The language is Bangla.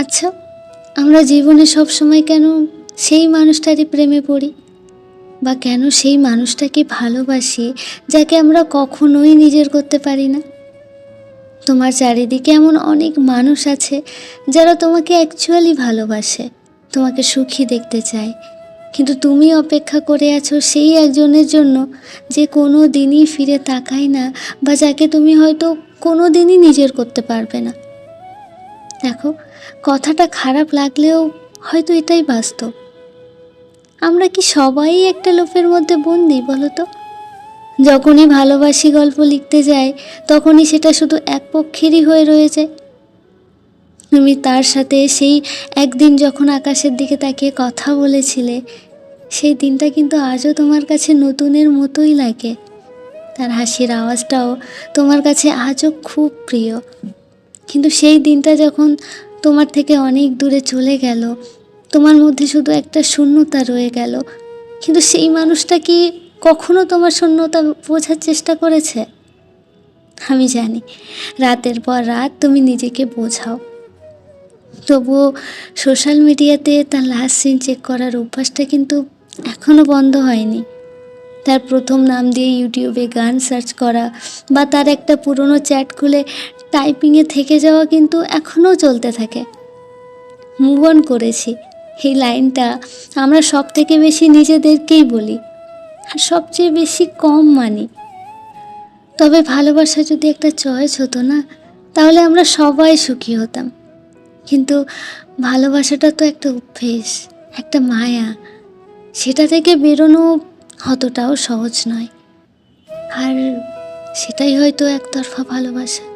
আচ্ছা আমরা জীবনে সব সময় কেন সেই মানুষটারই প্রেমে পড়ি? বা কেন সেই মানুষটাকে ভালোবাসি যাকে আমরা কখনোই নিজের করতে পারি না? তোমার চারিদিকে এমন অনেক মানুষ আছে যারা তোমাকে অ্যাকচুয়ালি ভালোবাসে, তোমাকে সুখী দেখতে চায়। কিন্তু তুমি অপেক্ষা করে আছো সেই একজনের জন্য যে কোনো দিনই ফিরে তাকায় না বা যাকে তুমি হয়তো কোনো দিনই নিজের করতে পারবে না। দেখো, কথাটা খারাপ লাগলেও হয়তো এটাই বাস্তব। আমরা কি সবাই একটা লোপের মধ্যে বন্দি বলো তো? যখনই ভালোবাসি গল্প লিখতে যায় তখনই সেটা শুধু এক পক্ষেরই হয়ে রয়েছে। তুমি তার সাথে সেই একদিন যখন আকাশের দিকে তাকিয়ে কথা বলেছিলে, সেই দিনটা কিন্তু আজও তোমার কাছে নতুনের মতোই লাগে। তার হাসির আওয়াজটাও তোমার কাছে আজও খুব প্রিয়। কিন্তু সেই দিনটা যখন তোমার থেকে অনেক দূরে চলে গেল, তোমার মধ্যে শুধু একটা শূন্যতা রয়ে গেল, কিন্তু সেই মানুষটা কি কখনো তোমার শূন্যতা বোঝার চেষ্টা করেছে? আমি জানি, রাতের পর রাত তুমি নিজেকে বোঝাও। তবুও সোশ্যাল মিডিয়াতে তার লাস্ট সিন চেক করার অভ্যাসটা কিন্তু এখনও বন্ধ হয়নি। তার প্রথম নাম দিয়ে ইউটিউবে গান সার্চ করা বা তার একটা পুরনো চ্যাট খুলে টাইপিংয়ে থেকে যাওয়া কিন্তু এখনও চলতে থাকে। মুভ অন করেছি। এই লাইনটা আমরা সব থেকে বেশি নিজেদেরকেই বলি। আর সবচেয়ে বেশি কম মানি। তবে ভালোবাসা যদি একটা চয়েস হতো না, তাহলে আমরা সবাই সুখী হতাম। কিন্তু ভালোবাসাটা তো একটা অভ্যেস, একটা মায়া। সেটা থেকে বেরোনো অতটাও সহজ নয়। আর সেটাই হয়তো একতরফা ভালোবাসা।